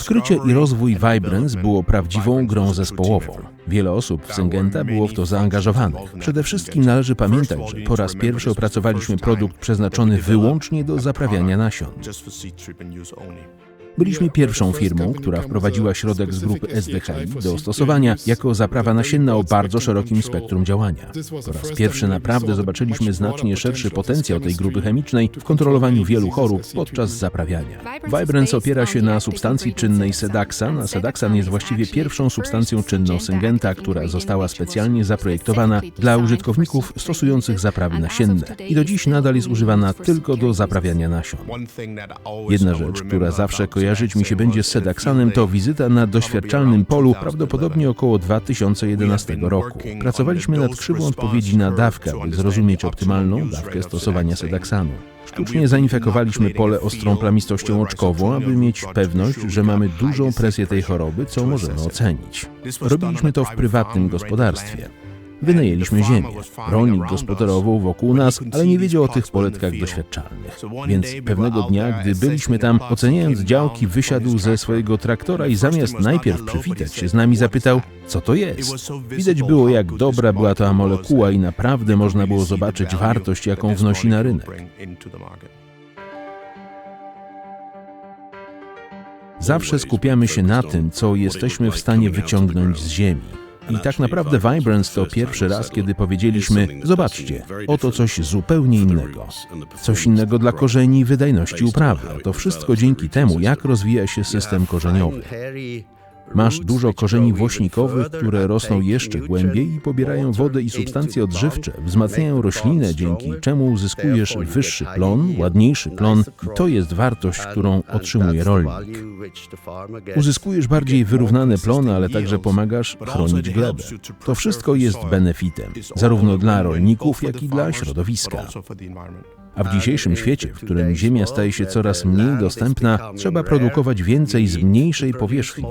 Odkrycie i rozwój Vibrance było prawdziwą grą zespołową. Wiele osób w Syngenta było w to zaangażowanych. Przede wszystkim należy pamiętać, że po raz pierwszy opracowaliśmy produkt przeznaczony wyłącznie do zaprawiania nasion. Byliśmy pierwszą firmą, która wprowadziła środek z grupy SDHI do stosowania jako zaprawa nasienna o bardzo szerokim spektrum działania. Po raz pierwszy naprawdę zobaczyliśmy znacznie szerszy potencjał tej grupy chemicznej w kontrolowaniu wielu chorób podczas zaprawiania. Vibrance opiera się na substancji czynnej sedaksan, a sedaksan jest właściwie pierwszą substancją czynną Syngenta, która została specjalnie zaprojektowana dla użytkowników stosujących zaprawy nasienne i do dziś nadal jest używana tylko do zaprawiania nasion. Jedna rzecz, która zawsze kojarzyć mi się będzie z Sedaksanem, to wizyta na doświadczalnym polu prawdopodobnie około 2011 roku. Pracowaliśmy nad krzywą odpowiedzi na dawkę, by zrozumieć optymalną dawkę stosowania Sedaksanu. Sztucznie zainfekowaliśmy pole ostrą plamistością oczkową, aby mieć pewność, że mamy dużą presję tej choroby, co możemy ocenić. Robiliśmy to w prywatnym gospodarstwie. Wynajęliśmy ziemię. Rolnik gospodarował wokół nas, ale nie wiedział o tych poletkach doświadczalnych. Więc pewnego dnia, gdy byliśmy tam, oceniając działki, wysiadł ze swojego traktora i zamiast najpierw przywitać się z nami, zapytał, co to jest. Widać było, jak dobra była ta molekuła i naprawdę można było zobaczyć wartość, jaką wnosi na rynek. Zawsze skupiamy się na tym, co jesteśmy w stanie wyciągnąć z ziemi. I tak naprawdę Vibrance to pierwszy raz, kiedy powiedzieliśmy: Zobaczcie, oto coś zupełnie innego. Coś innego dla korzeni i wydajności uprawy. To wszystko dzięki temu, jak rozwija się system korzeniowy. Masz dużo korzeni włośnikowych, które rosną jeszcze głębiej i pobierają wodę i substancje odżywcze, wzmacniają roślinę, dzięki czemu uzyskujesz wyższy plon, ładniejszy plon i to jest wartość, którą otrzymuje rolnik. Uzyskujesz bardziej wyrównane plony, ale także pomagasz chronić glebę. To wszystko jest benefitem, zarówno dla rolników, jak i dla środowiska. A w dzisiejszym świecie, w którym ziemia staje się coraz mniej dostępna, trzeba produkować więcej z mniejszej powierzchni.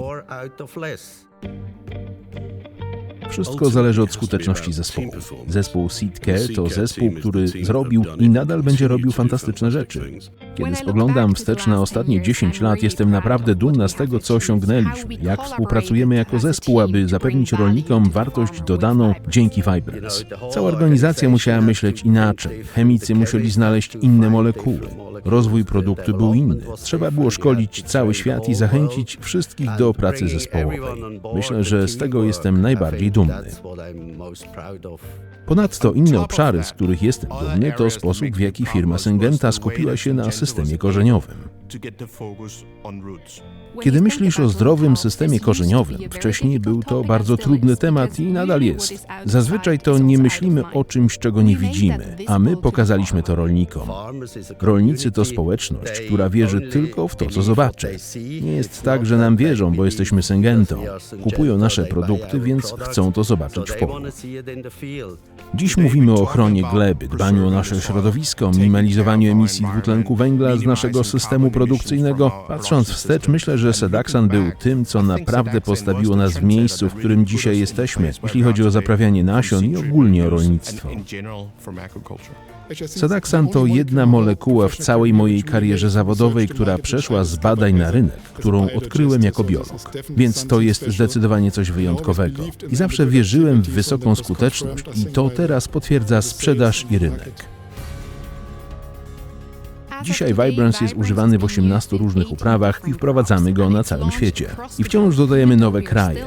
Wszystko zależy od skuteczności zespołu. Zespół Seedcare to zespół, który zrobił i nadal będzie robił fantastyczne rzeczy. Kiedy spoglądam wstecz na ostatnie 10 lat, jestem naprawdę dumna z tego, co osiągnęliśmy, jak współpracujemy jako zespół, aby zapewnić rolnikom wartość dodaną dzięki Vibrance. Cała organizacja musiała myśleć inaczej. Chemicy musieli znaleźć inne molekuły. Rozwój produktu był inny. Trzeba było szkolić cały świat i zachęcić wszystkich do pracy zespołowej. Myślę, że z tego jestem najbardziej dumny. Ponadto inne obszary, z których jestem dumny, to sposób, w jaki firma Syngenta skupiła się na systemie korzeniowym. Kiedy myślisz o zdrowym systemie korzeniowym, wcześniej był to bardzo trudny temat i nadal jest. Zazwyczaj to nie myślimy o czymś, czego nie widzimy, a my pokazaliśmy to rolnikom. Rolnicy to społeczność, która wierzy tylko w to, co zobaczy. Nie jest tak, że nam wierzą, bo jesteśmy Syngentą. Kupują nasze produkty, więc chcą to zobaczyć w polu. Dziś mówimy o ochronie gleby, dbaniu o nasze środowisko, minimalizowaniu emisji dwutlenku węgla z naszego systemu produkcyjnego. Patrząc wstecz, myślę, że Sedaksan był tym, co naprawdę postawiło nas w miejscu, w którym dzisiaj jesteśmy, jeśli chodzi o zaprawianie nasion i ogólnie o rolnictwo. Sedaksan to jedna molekuła w całej mojej karierze zawodowej, która przeszła z badań na rynek, którą odkryłem jako biolog. Więc to jest zdecydowanie coś wyjątkowego. I zawsze wierzyłem w wysoką skuteczność i to teraz potwierdza sprzedaż i rynek. Dzisiaj Vibrance jest używany w 18 różnych uprawach i wprowadzamy go na całym świecie. I wciąż dodajemy nowe kraje.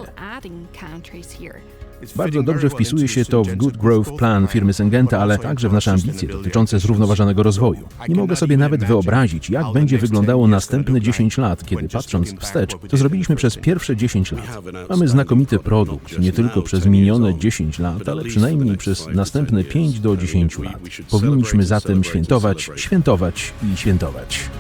Bardzo dobrze wpisuje się to w Good Growth Plan firmy Syngenta, ale także w nasze ambicje dotyczące zrównoważonego rozwoju. Nie mogę sobie nawet wyobrazić, jak będzie wyglądało następne 10 lat, kiedy patrząc wstecz, to zrobiliśmy przez pierwsze 10 lat. Mamy znakomity produkt, nie tylko przez minione 10 lat, ale przynajmniej przez następne 5 do 10 lat. Powinniśmy zatem świętować, świętować i świętować.